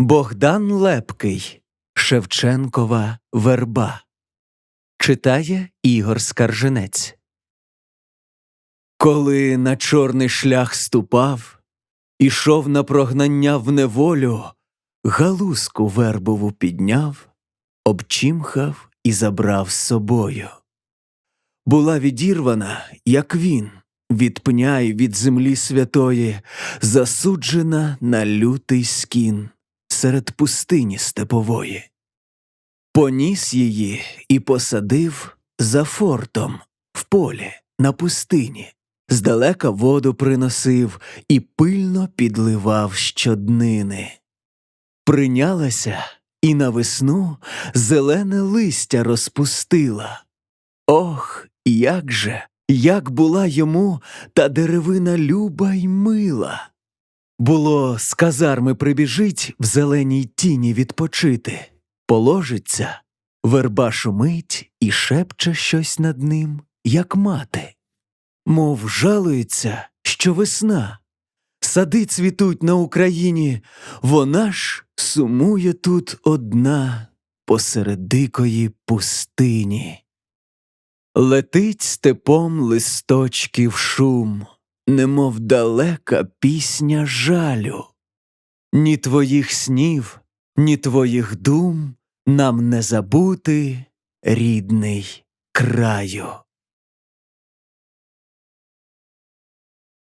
Богдан Лепкий Шевченкова верба Читає Ігор Скарженець. Коли на чорний шлях ступав, ішов на прогнання в неволю, галузку вербову підняв, обчимхав і забрав з собою. Була відірвана, як він, від пня й від землі святої, засуджена на лютий скін серед пустині степової. Поніс її і посадив за фортом в полі на пустині, здалека воду приносив і пильно підливав щоднини. Прийнялася і на весну зелене листя розпустила. Ох, як же, як була йому та деревина люба й мила. Було, з казарми прибіжить в зеленій тіні відпочити, положиться, верба шумить і шепче щось над ним, як мати. Мов жалується, що весна. Сади цвітуть на Україні, вона ж сумує тут одна посеред дикої пустині. Летить степом листочків шум, немов далека пісня жалю. Ні твоїх снів, ні твоїх дум нам не забути, рідний краю.